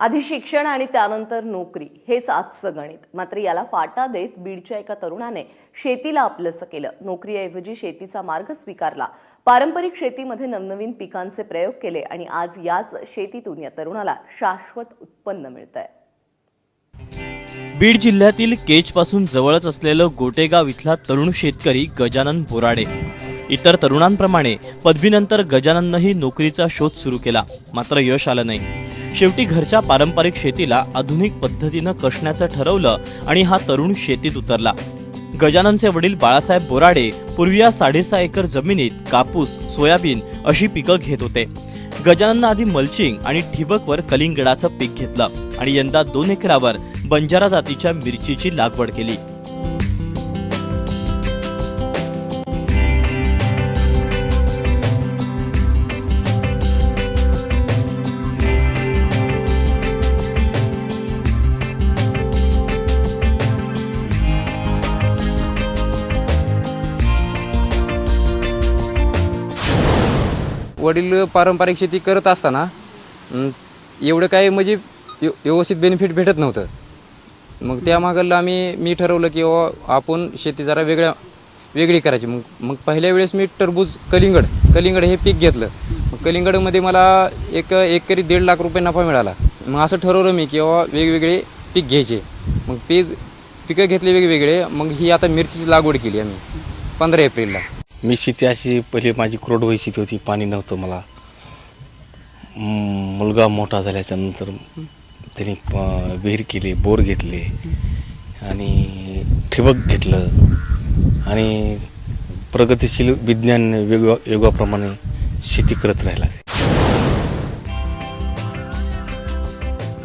आधी शिक्षण आणि त्यानंतर नोकरी हेच आजचं गणित. मात्र याला फाटा देत बीडच्या एका तरुणाने शेतीला आपलंसं केलं. नोकरीऐवजी शेतीचा मार्ग स्वीकारला. पारंपरिक शेतीमध्ये नवनवीन पिकांचे प्रयोग केले आणि आज याच शेतीतून या तरुणाला शाश्वत उत्पन्न मिळत आहे बीड जिल्ह्यातील केजपासून जवळच असलेलं गोटेगाव इथला तरुण शेतकरी गजानन बोराडे. इतर तरुणांप्रमाणे पदवीनंतर गजानननंही नोकरीचा शोध सुरू केला. मात्र यश आलं नाही. शेवटी घरच्या पारंपरिक शेतीला आधुनिक पद्धतीनं कसण्याचं ठरवलं आणि हा तरुण शेतीत उतरला. गजाननचे वडील बाळासाहेब बोराडे पूर्वी या साडेसहा एकर जमिनीत कापूस सोयाबीन अशी पिकं घेत होते. गजानननं आधी मल्चिंग आणि ठिबकवर कलिंगडाचं पीक घेतलं आणि यंदा दोन एकरावर बंजारा जातीच्या मिरचीची लागवड केली. वडील पारंपरिक शेती करत असताना एवढं काय म्हणजे व्यव- व्यवस्थित बेनिफिट भेटत नव्हतं. मग त्या आम्ही मी ठरवलं की आपण शेती जरा वेगळ्या वेगळी करायची. मग मग पहिल्या वेळेस मी टरबूज कलिंगड कलिंगड हे पीक घेतलं. मग कलिंगडमध्ये मला एक एकरी दीड लाख रुपये नफा मिळाला. मग असं ठरवलं मी की बाबा वेगवेगळे पीक घ्यायचे. मग पीक पिकं घेतले वेगवेगळे. मग ही आता मिरचीची लागवड केली आम्ही पंधरा एप्रिलला. मी शेती अशी पहिले माझी कोरडवाई शेती होती पाणी नव्हतं मला. मुलगा मोठा झाल्याच्यानंतर त्यांनी प- विहीर केली बोर घेतले आणि ठिबक घेतलं. आणि प्रगतिशील विज्ञान वेगवेगळ्या योगाप्रमाणे शेती करत राहिला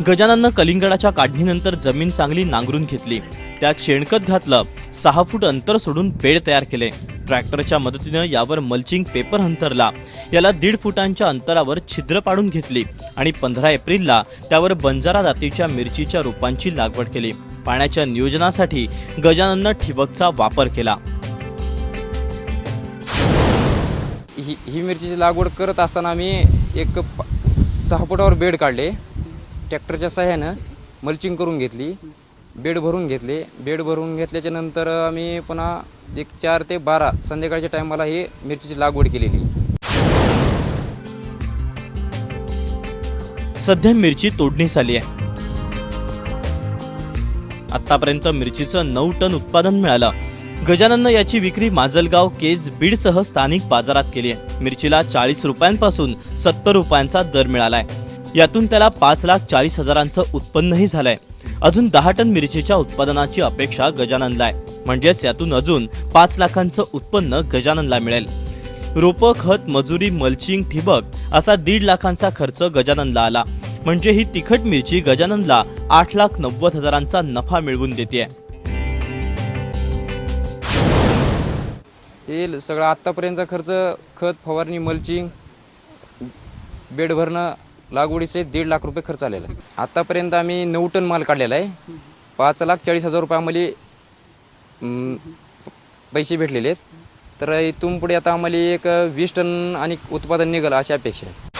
गजानननं कलिंगडाच्या काढणीनंतर जमीन चांगली नांगरून घेतली. त्यात शेणखत घातलं सहा फूट अंतर सोडून बेड तयार केले. ट्रॅक्टरच्या मदतीनं यावर मल्चिंग पेपर अंतरला याला दीड फुटांच्या अंतरावर छिद्र पाडून घेतली आणि पंधरा एप्रिलला त्यावर बंजारा जातीच्या मिरचीच्या रोपांची लागवड केली. पाण्याच्या नियोजनासाठी गजानननं ठिबकचा वापर केला. ही ही मिरचीची लागवड करत असताना आम्ही एक सहा फुटावर बेड काढले. ट्रॅक्टरच्या सहाय्यानं मल्चिंग करून घेतली. बेड भरून घेतले. बेड भरून घेतल्याच्या नंतर आम्ही पुन्हा एक चार ते बारा संध्याकाळच्या टायमाला ही मिरचीची लागवड केलेली. सध्या मिरची तोडणीस आली आहे. आतापर्यंत मिरचीचं नऊ टन उत्पादन मिळालं. गजानननं याची विक्री माजलगाव केज बीडसह स्थानिक बाजारात केली आहे. मिरचीला चाळीस रुपयांपासून सत्तर रुपयांचा दर मिळालाय. यातून त्याला पाच लाख चाळीस हजारांचं उत्पन्नही झालंय. अजून दहा टन मिरचीच्या उत्पादनाची अपेक्षा गजाननला आहे. म्हणजेच यातून अजून पाच लाखांचं उत्पन्न गजाननला मिळेल. रोपं खत मजुरी मल्चिंग ठिबक असा दीड लाखांचा खर्च गजाननला आला. म्हणजे ही तिखट मिरची गजाननला आठ लाख नव्वद हजारांचा नफा मिळवून देते हे सगळं आत्तापर्यंतचा खर्च खत फवारणी मल्चिंग बेड भरणं लागवडीचे दीड लाख रुपये खर्च आलेला आहे. आत्तापर्यंत आम्ही नऊ टन माल काढलेला आहे. पाच लाख चाळीस हजार रुपये आम्हाला पैसे भेटलेले आहेत. तर इथून पुढे आता आम्हाला एक वीस टन आणि उत्पादन निघाल अशी अपेक्षा आहे.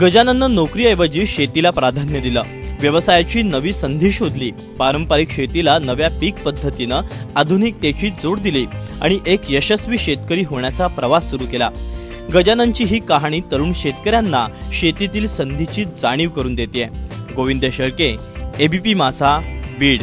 गजानननं नोकरीऐवजी शेतीला प्राधान्य दिलं. व्यवसायाची नवी संधी शोधली. पारंपरिक शेतीला नव्या पीक पद्धतीनं आधुनिकतेची जोड दिली आणि एक यशस्वी शेतकरी होण्याचा प्रवास सुरू केला. गजाननची ही कहाणी तरुण शेतकऱ्यांना शेतीतील संधीची जाणीव करून देते गोविंद शेळके एबीपी मासा बीड.